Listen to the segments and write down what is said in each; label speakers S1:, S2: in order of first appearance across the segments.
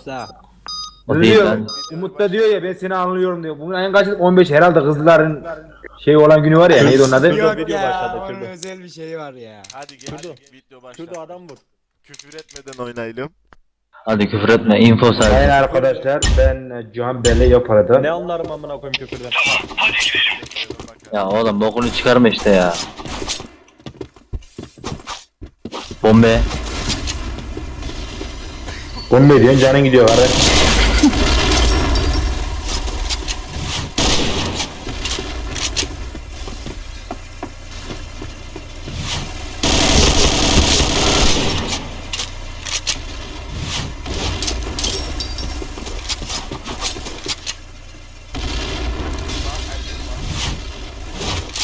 S1: Musa.
S2: O değil
S3: Diyor,
S2: lan.
S3: Umut da diyor ya ben seni anlıyorum diyor. Bugün ayın kaçı? 15 herhalde kızların şey olan günü var ya neydi onun adı?
S1: Yok
S4: video
S1: ya
S4: başladı,
S1: onun özel bir şeyi var ya.
S5: Hadi gel
S4: Şurada.
S5: video başla.
S4: Şurada adam vur.
S5: Küfür etmeden oynayalım.
S2: Hadi küfür etme. Info
S3: Sayın
S2: sadece.
S3: arkadaşlar ben e, Cihan Belle yapardı.
S4: Ne anlarım amına koyayım küfürden.
S2: Ya oğlum bokunu çıkarma işte ya. Bombe.
S3: Bombe diyorsun canın gidiyor kardeş.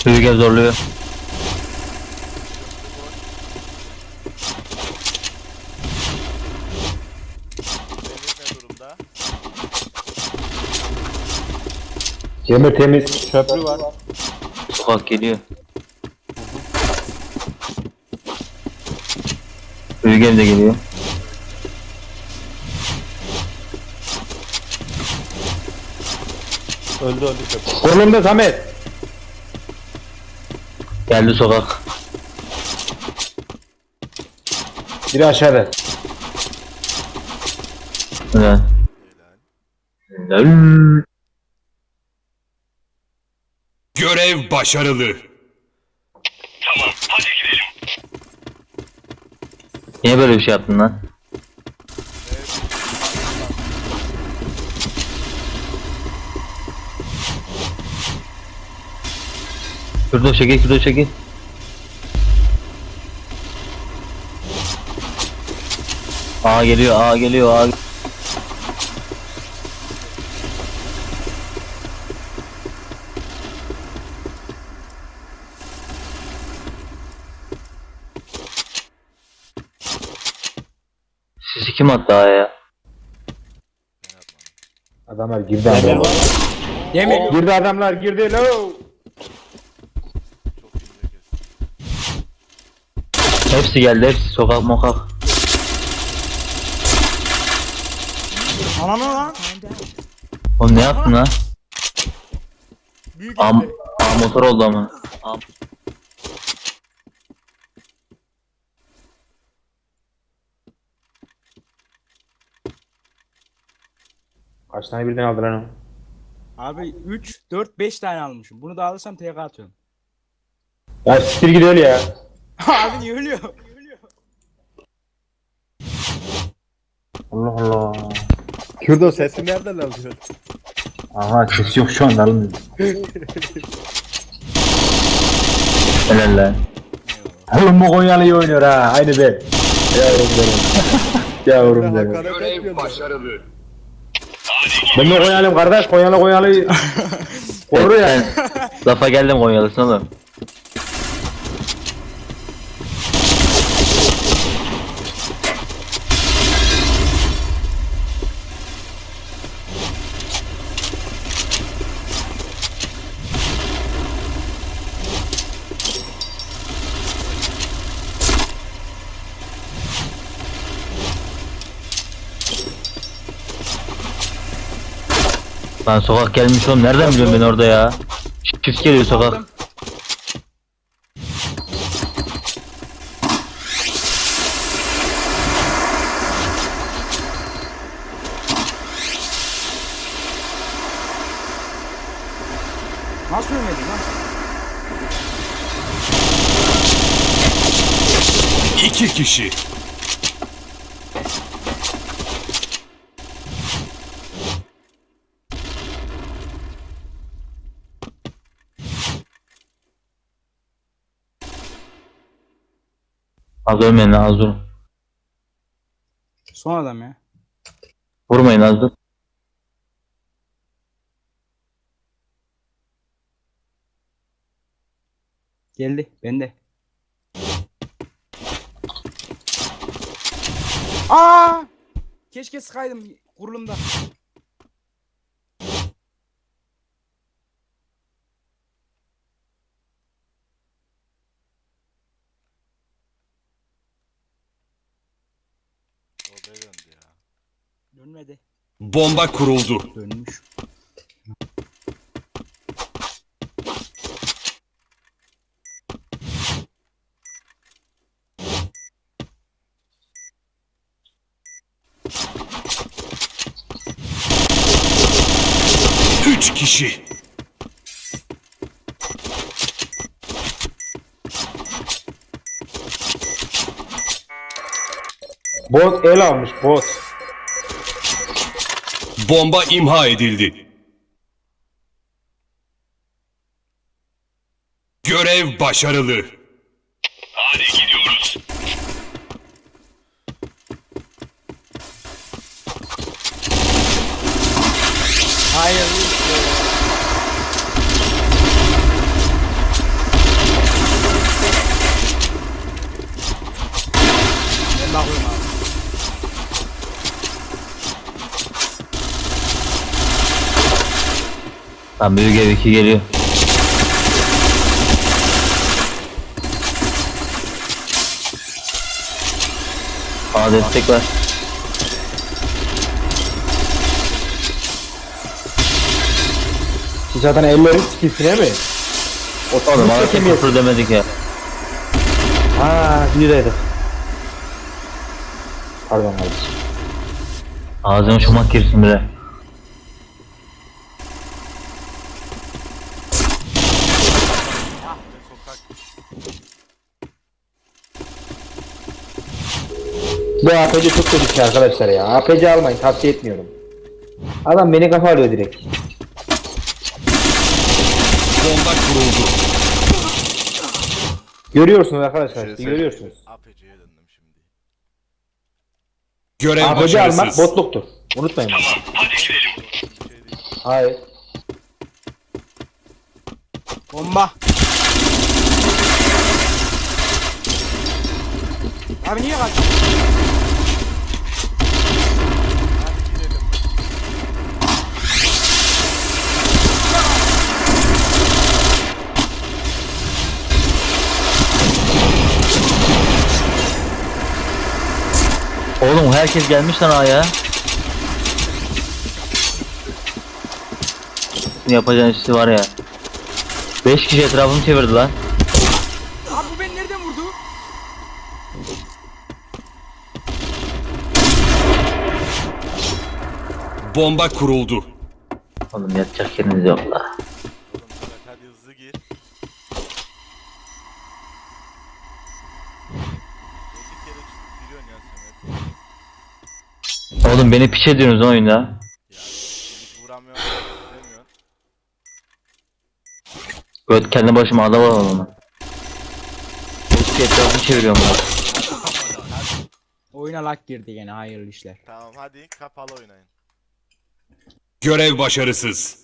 S2: Ev zorluyor.
S3: Cemil temiz.
S4: Köprü var.
S2: Sokak geliyor. Ev de geliyor.
S4: Öldü öldü köprü.
S3: Kolumda Samet.
S2: Geldi sokak.
S3: Biri aşağıda.
S2: Helal. Helal.
S6: Görev başarılı.
S2: Niye böyle bir şey yaptın lan? Şurada çekil, şurada çekil. A geliyor, A geliyor, A. Sizi kim attı A'ya?
S3: Adamlar girdi adamlar.
S1: Demir.
S3: Girdi adamlar girdi lo.
S2: Hepsi geldi, hepsi sokak mokak.
S1: Ananı lan.
S2: Oğlum ne yaptın lan?
S1: Büyük
S2: A,
S1: evde.
S2: A motor oldu ama. A
S3: Kaç tane birden aldı lan o?
S1: Abi 3, 4, 5 tane almışım. Bunu da alırsam TK atıyorum.
S3: Ya siktir gidiyor ya.
S1: Abi niye ölüyor?
S3: Allah Allah.
S4: Kürdo sesi nereden alıyorsun?
S3: Aha ses yok şu anda alın.
S2: helal lan.
S3: Oğlum bu Konyalı iyi oynuyor ha. Aynı ben. Yavrum benim. Yavrum benim.
S4: Hakaret etmiyordu.
S3: Ben de Konyalıyım kardeş. Konyalı Konyalı. Korur ya.
S2: Lafa geldim Konyalısın oğlum. Lan sokak gelmiş oğlum nereden biliyorum ben orada ya? Çift geliyor sokak.
S1: Aldım. Nasıl ölmedin lan?
S6: İki kişi.
S2: Az ölmeyin lan az durun.
S1: Son adam ya.
S2: Vurmayın az.
S1: Geldi. Bende. Aa! Keşke sıkaydım kurulumda. Ölmedi.
S6: Bomba kuruldu.
S1: Dönmüş.
S6: Üç kişi.
S3: Bot el almış bot.
S6: Bomba imha edildi. Görev başarılı.
S1: Hayır. Ben bakıyorum abi.
S2: Lan büyük ev 2 geliyor. Bana destek ver.
S3: Siz zaten elleri sikilsine mi?
S2: Oğlum bana
S3: Kim
S2: küfür demedik ya.
S3: Ha videodaydık. Pardon kardeşim.
S2: Ağzına çomak girsin bile.
S3: Bu APC çok kötü bir şey arkadaşlar ya. APC almayın tavsiye etmiyorum. Adam beni kafa alıyor direkt.
S6: Bomba kuruldu.
S3: Görüyorsunuz arkadaşlar.
S5: Şey
S3: işte, görüyorsunuz.
S5: APC'ye döndüm şimdi.
S6: Görev
S3: APC almak
S6: başarısız.
S3: botluktur. Unutmayın.
S5: Bir şey değil.
S3: Hayır.
S1: Bomba. Abi niye kaçtın?
S2: Oğlum herkes gelmiş lan A'ya. Yapacağın işi var ya. 5 kişi etrafımı çevirdi lan.
S1: Abi bu beni nereden vurdu?
S6: Bomba kuruldu.
S2: Oğlum yatacak yeriniz yok la.
S5: Oğlum Samet hadi hızlı gir. 50 kere çıkıp giriyorsun ya Samet.
S2: Oğlum beni piç ediyorsunuz lan oyunda.
S5: Vuramıyorum. Demiyorsun.
S2: Göt kendi başıma adam oğlum. 5 kişi etrafımı çeviriyorum lan.
S1: Oyuna lag girdi gene hayırlı işler.
S5: Tamam hadi kapalı oynayın.
S6: Görev başarısız.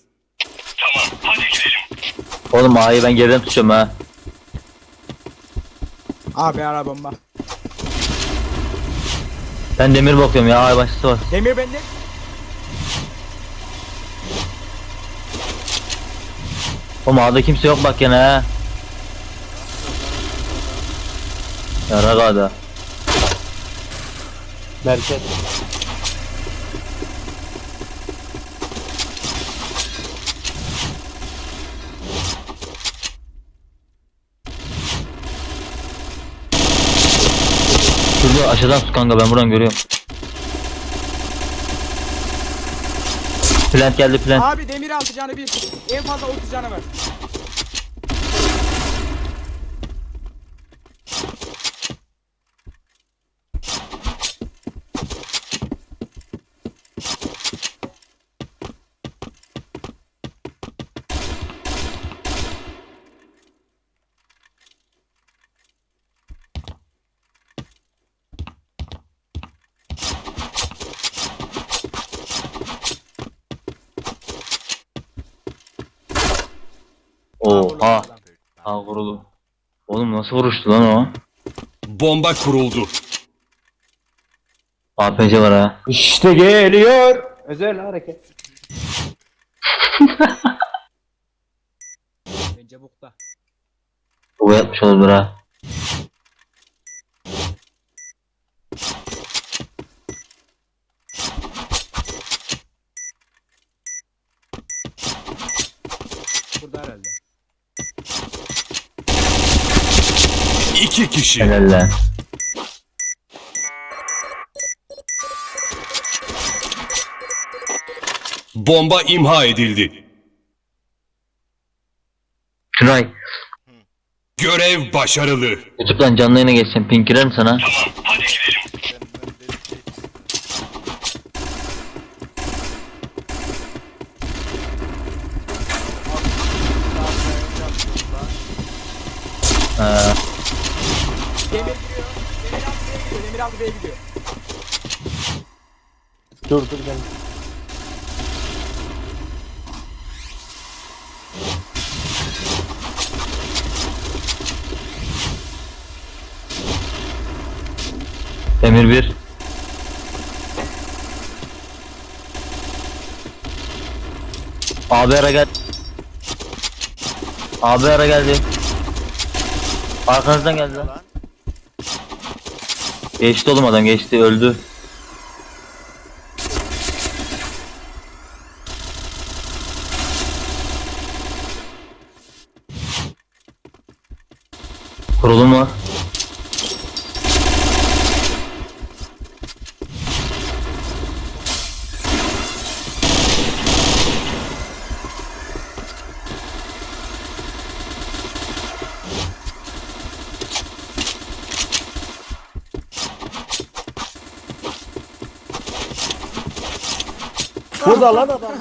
S2: Oğlum A'yı ben geriden tutacağım ha.
S1: Abi ara bomba.
S2: Ben demir bakıyorum ya A'ya başlısı var.
S1: Demir bende.
S2: Oğlum A'da kimse yok bak gene ha. Ya Raga'da.
S3: Merkez.
S2: Şurada aşağıdan tut kanka ben buradan görüyorum. Plant geldi plant.
S1: Abi demir altı canı bir. En fazla 30 canı var.
S2: Oha. Ha vuruldu. Oğlum nasıl vuruştu lan o?
S6: Bomba kuruldu.
S2: APC var ha.
S3: İşte geliyor. Özel hareket.
S1: Bence bukta.
S2: Bu yapmış olabilir ha.
S6: İki kişi.
S2: Helal lan.
S6: Bomba imha edildi.
S2: Şuray.
S6: Görev başarılı.
S2: YouTube'dan canlı yayına geçsem ping girer mi sana?
S5: Benden delik şey çıktı.
S2: Ha,
S1: Demir giriyor. Aldı B'ye gidiyor.
S4: Dur dur gel.
S2: Emir 1. Abi ara gel. Abi ara geldi. Arkanızdan geldi lan. Geçti oğlum adam geçti öldü. Kurulum var.
S4: Burada lan adam.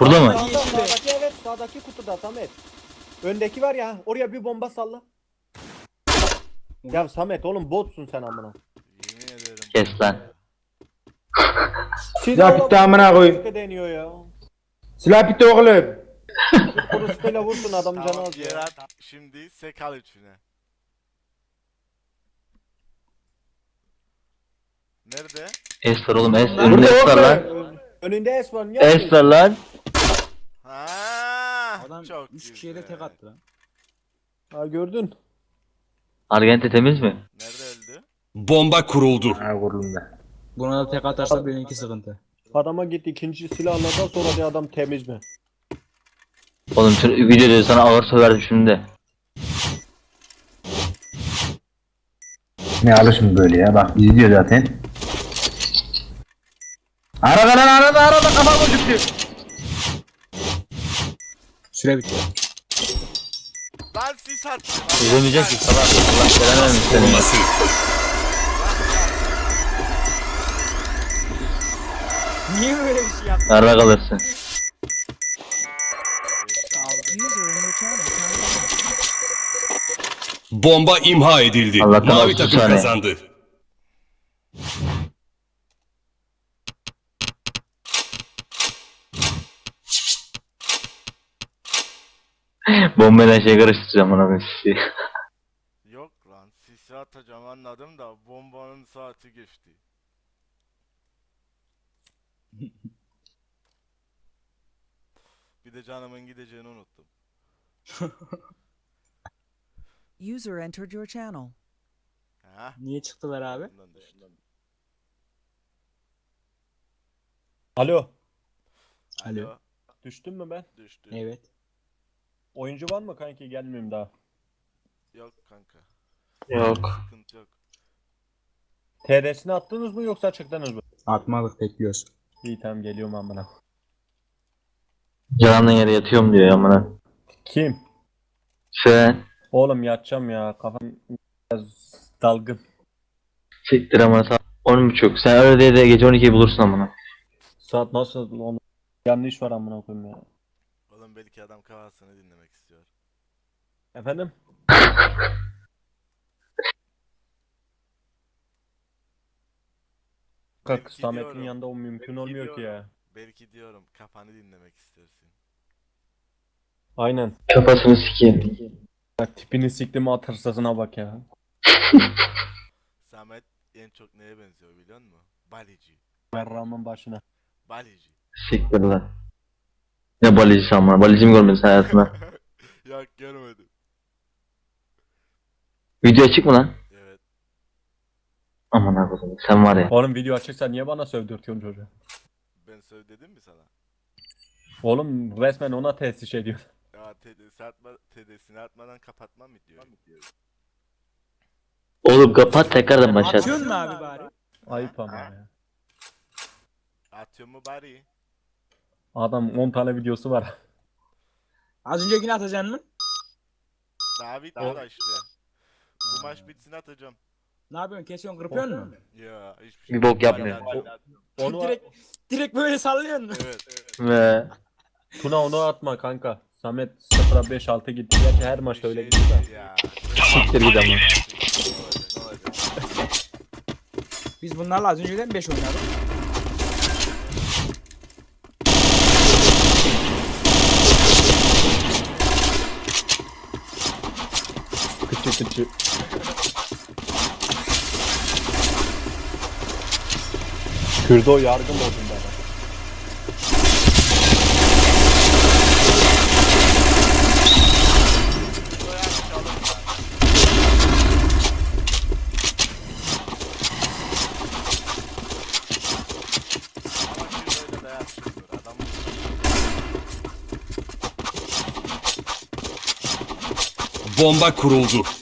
S2: Burada mı?
S4: Sağda, sağdaki evet sağdaki kutuda Samet. Öndeki var ya oraya bir bomba salla. Ya Samet oğlum botsun sen amına.
S5: yemin ederim.
S2: Kes lan.
S3: Silah bitti amına koyayım.
S4: Sıkı deniyor ya.
S3: Silah bitti oğlum.
S4: Kuru sıkıyla vursun adam canı
S5: Tamam
S4: az ya.
S5: Gerard şimdi sekal üçüne. Nerede?
S2: Es var oğlum es. Önünde es var lan.
S4: Önünde es var niye?
S2: Es var lan.
S5: Ha,
S1: Adam
S5: çok
S1: 3 kişiye de tek
S5: güzel.
S1: attı lan.
S4: Ha gördün.
S2: Argente temiz mi?
S5: Nerede öldü?
S6: Bomba kuruldu.
S3: Ha vuruldum da.
S1: Buna da tek atarsa benimki sıkıntı.
S4: Adama git ikinci silahlardan sonra de adam temiz mi?
S2: Oğlum şu videoda sana ağır söverdim şimdi.
S3: Ne alışın böyle ya bak izliyor zaten. Arada lan arada arada kafa gözüktü.
S1: Süre bitti.
S5: Lan sis attı.
S2: İzlemeyecek ki salak. Allah belanı vermiş seni.
S6: Koruması.
S1: Niye böyle bir şey yaptın?
S2: Arada kalırsın.
S6: Bomba imha edildi.
S2: Allah'tan
S6: Mavi takım
S2: saniye.
S6: kazandı.
S2: Bombayla şey karıştıracağım ona ben sizi.
S5: Yok lan sisi atacağım anladım da bombanın saati geçti. Bir de canımın gideceğini unuttum.
S7: User entered your channel.
S5: Ha?
S1: Niye çıktılar abi?
S5: Bundan düştü.
S4: Alo.
S1: Alo.
S4: Düştün mü ben?
S5: Düştü.
S1: Evet.
S4: Oyuncu var mı kanki gelmeyeyim daha.
S5: Yok kanka.
S2: Yok.
S5: Sıkıntı yok.
S4: TR'sini attınız mı yoksa çıktınız mı?
S1: Atmalık bekliyoruz.
S4: İyi tamam geliyorum amına.
S2: Canlı yere yatıyorum diyor amına.
S4: Kim?
S2: Sen
S4: Oğlum yatacağım ya kafam biraz dalgın.
S2: siktir amına saat 10.30. Sen öyle diye de gece 12'yi bulursun amına.
S4: Saat nasıl yanlış var amına koyayım ya.
S5: Belki adam kafasını dinlemek istiyor.
S4: Efendim? Kalk
S5: Belki
S4: Samet'in
S5: diyorum.
S4: yanında o mümkün olmuyor ki ya.
S5: Belki diyorum kafanı dinlemek istersin.
S4: Aynen.
S2: Kafasını sikeyim.
S4: Bak tipini siktim atırsasına bak ya.
S5: Samet en çok neye benziyor biliyor musun? Balici.
S4: Berram'ın başına.
S5: Balici.
S2: Siktir lan. Ne balicisi amına. Balici mi görmedin sen hayatında?
S5: Yok görmedim.
S2: Video açık mı lan?
S5: Evet.
S2: Aman abi sen var ya.
S4: Oğlum video açıksa niye bana sövdürtüyorsun çocuğu?
S5: Ben söyle dedim mi sana?
S4: Oğlum resmen ona tesis ediyor.
S5: Ya TD'si atma, TD'sini atmadan kapatma mı diyor?
S2: Oğlum kapat tekrardan başlat.
S1: Atıyor mu abi bari?
S8: Ayıp ama ya.
S5: Atıyor mu bari?
S8: Adam 10 tane videosu var.
S1: Az önce yine atacaksın mı?
S5: Daha bitmedi da işte. Bu maç bitsin atacağım.
S1: Ne yapıyorsun? Kesiyorsun, kırpıyorsun mu?
S5: Ya hiçbir şey.
S2: Bir bok yapmıyor.
S5: Hala-
S8: Onu
S1: direkt, direkt böyle sallıyorsun mu?
S5: Evet, evet.
S2: Ve
S8: Tuna onu atma kanka. Samet 0'a 5 6 gitti. Gerçi her maçta öyle
S5: Bir
S8: gidiyor
S5: şey
S8: da.
S5: değil ya.
S2: siktir git ama.
S1: Biz bunlarla az önceden 5 oynadık.
S8: Kıçı. Kürdo yargı modunda.
S6: Bomba kuruldu.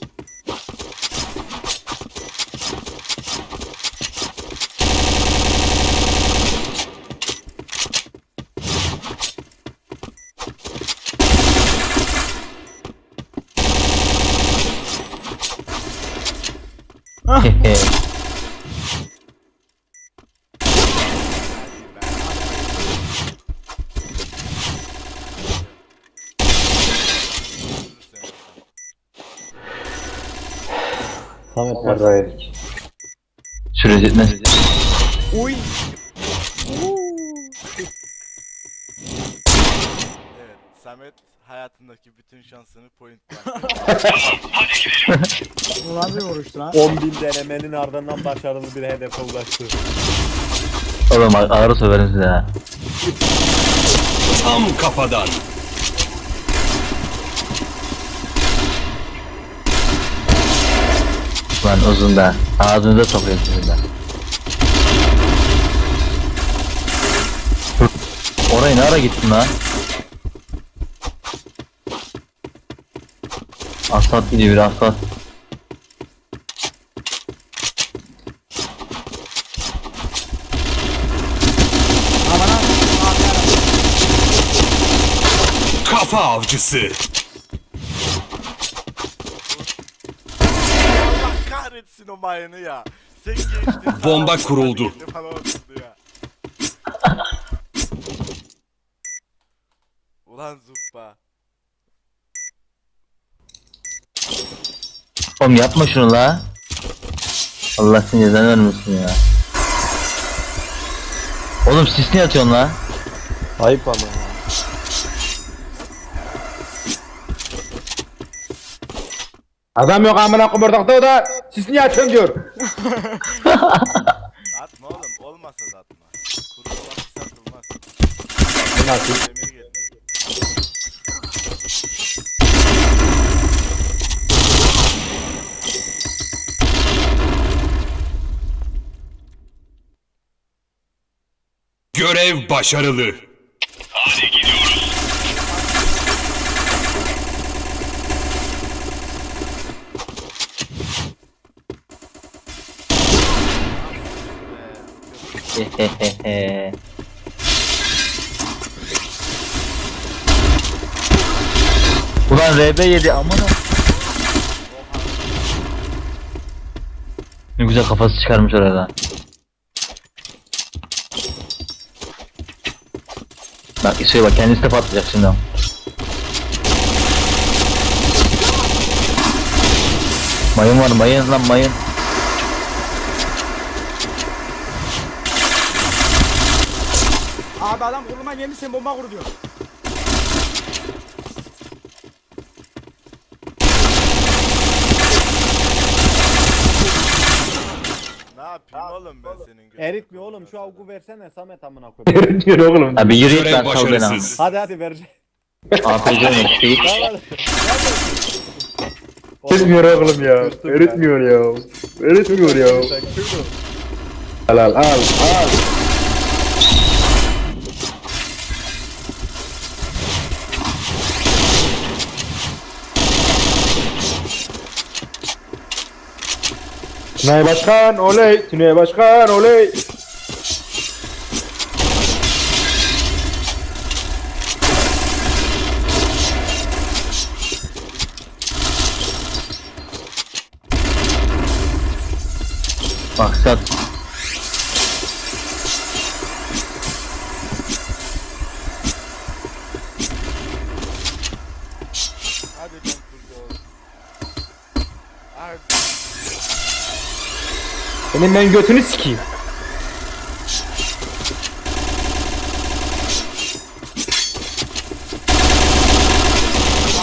S3: Samet yarrağı yedik.
S2: Süre yetmez.
S1: Uy!
S5: Evet, Samet hayatındaki bütün şansını point
S1: nasıl bir vuruştu lan?
S8: 10.000 denemenin ardından başarılı bir hedefe ulaştı.
S2: Oğlum ağ- ağrı söverim size ha.
S6: Tam kafadan.
S2: Lan uzun da. Ağzınıza sokuyor sizin de. Oraya ne ara gittin lan? Asfalt gidiyor bir asfalt.
S6: Kafa avcısı.
S5: Allah kahretsin o mayını ya. Sen geçtin.
S6: Bomba kuruldu.
S5: Ulan zuppa.
S2: Oğlum yapma şunu la. Allah seni cezanı vermesin ya. Oğlum sis ne atıyorsun la?
S8: Ayıp ama ya.
S3: Adam yok amına koyayım ortakta o da siz niye açıyorsun diyor.
S5: Atma oğlum. Olmasa da atma. Kuru başı satılmaz.
S3: Nasıl?
S5: Demir geldi.
S6: Görev başarılı.
S2: Hehehehe. Ulan RB yedi aman ha. Ne güzel kafası çıkarmış orada. Bak şey bak kendisi de patlayacak şimdi. o. Mayın var mayın lan mayın.
S1: Abi adam kurulma gelmiş sen bomba kur diyor.
S5: Ne yapayım oğlum ben senin gözünü
S4: Eritmiyor oğlum şu avgu versene Samet amına koyayım.
S3: diyor oğlum.
S2: Abi yürü git
S6: Görev
S2: sal beni abi.
S6: başarısız.
S4: hadi hadi verecek.
S2: APC mi? Değil.
S4: Tamam hadi.
S3: Öğretmiyor oğlum ya. Öğretmiyor ya. Öğretmiyor ya. Al al al al. Tünay Başkan oley. Tünay Başkan oley.
S2: Maksat.
S3: Senin ben götünü sikeyim.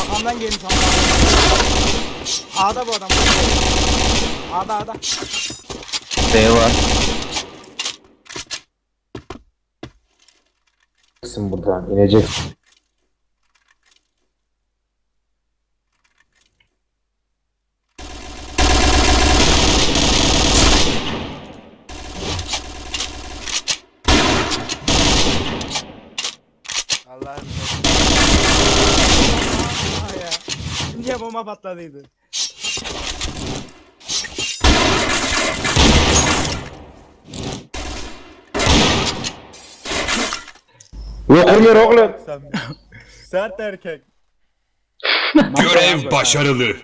S1: Arkamdan gelmiş arkamdan. A'da bu adam. A'da A'da.
S2: B var.
S3: Kısım buradan inecek.
S5: Allah'ım.
S1: Aa ya. Niye bomba patladıydı?
S3: Yok olmuyor oğlum.
S8: Sen, sert erkek.
S6: Görev başarılı.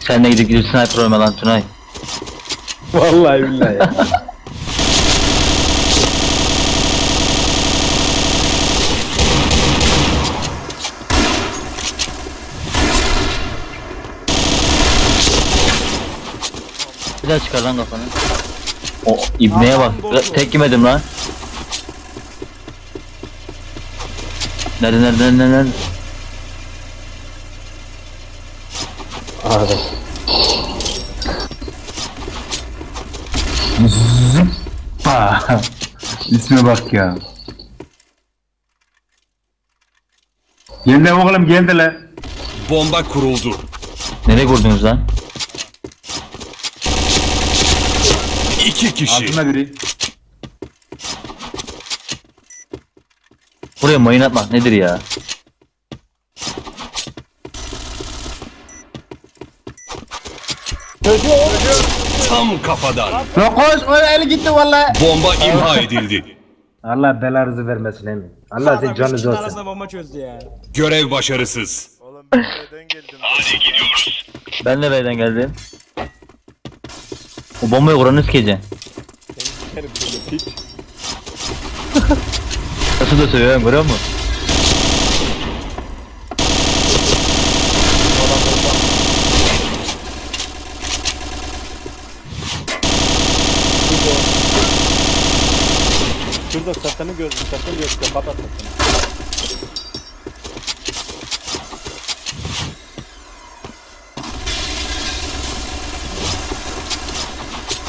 S2: Sen de gidip gidip sniper oyma lan Tunay.
S3: Vallahi billahi ya.
S2: Bir daha çıkar lan kafanı. O ibneye bak. Tek yemedim lan. Nerede nerede nerede nerede?
S3: Abi.
S9: Ha, isme bak ya. Geldi oğlum geldi lan.
S6: Bomba kuruldu.
S2: Nereye vurdunuz lan?
S6: İki kişi.
S9: Altında biri.
S2: Buraya mayın atmak nedir ya?
S6: Tam kafadan.
S9: Koş o eli gitti valla.
S6: Bomba imha edildi.
S3: Allah belanızı vermesin emin. Allah canınızı
S1: kişinin
S3: olsun.
S1: arasında bomba çözdü ya.
S6: Görev başarısız.
S5: Oğlum ben neden geldim? Hadi gidiyoruz.
S2: Ben de B'den geldim. O bombayı kuranı sikeceğim.
S8: Seni sikerim.
S2: Nasıl da söylüyorum görüyor musun?
S8: Şurada sırtını göz, sırtını göz, kapat at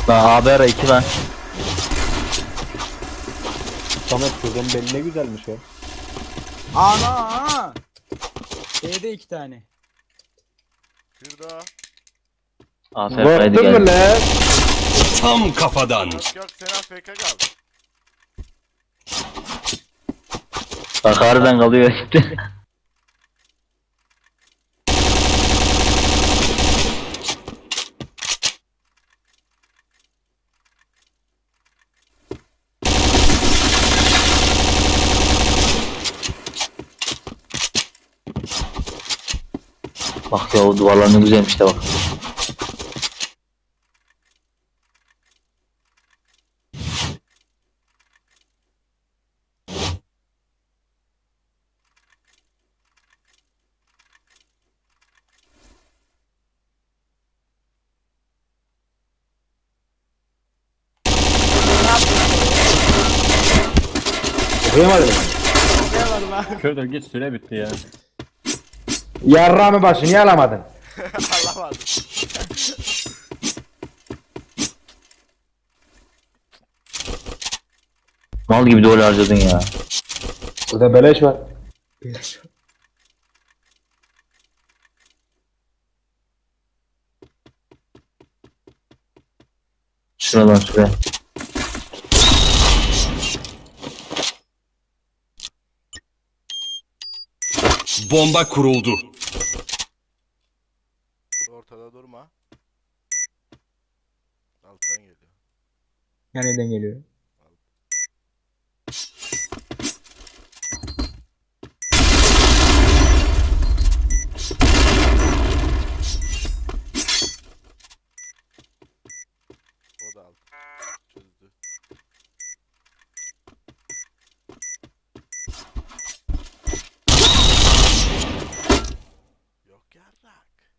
S2: Lan abi ara 2 lan.
S8: Samet şuradan belli ne güzelmiş o.
S1: Ana! B'de iki tane.
S5: Bir daha.
S2: Aferin haydi
S3: Korktun mu
S2: gel.
S3: lan?
S6: Tam kafadan.
S5: Yok yok sen AFK kal.
S2: Bak harbiden kalıyor Bak ya o duvarlar ne güzelmiş de bak.
S8: Köyde git süre bitti ya.
S3: Yarrağımı başı niye alamadın?
S5: Alamadım.
S2: Mal gibi dolar harcadın ya.
S3: Burada beleş var.
S2: Şuradan şuraya.
S6: Bomba kuruldu.
S1: Ya neden geliyor?
S5: O da alt. Çözdü. Yok yarrak.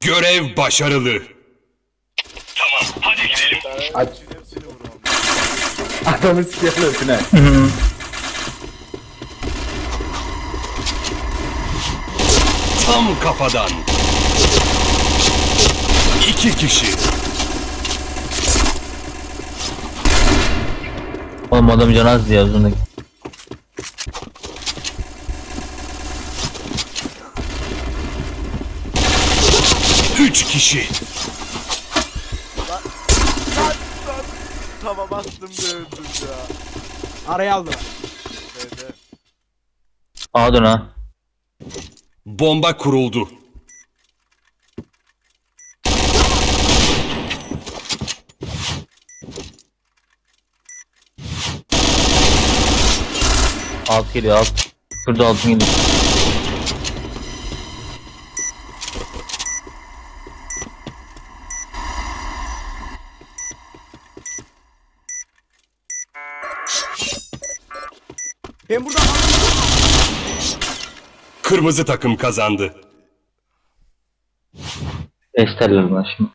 S6: Görev başarılı.
S3: Adamı sikiyorsun ha.
S6: Tam kafadan. İki kişi.
S2: Oğlum adam canı az diye uzundaki.
S6: Üç kişi.
S5: Tava bastım da öldüm ya.
S1: Araya aldılar.
S5: B'de.
S2: Ağa dön ha.
S6: Bomba kuruldu.
S2: Alt geliyor alt. Şurada altın geliyor.
S1: Ben burada kaldım.
S6: Kırmızı takım kazandı.
S2: Esterler şimdi.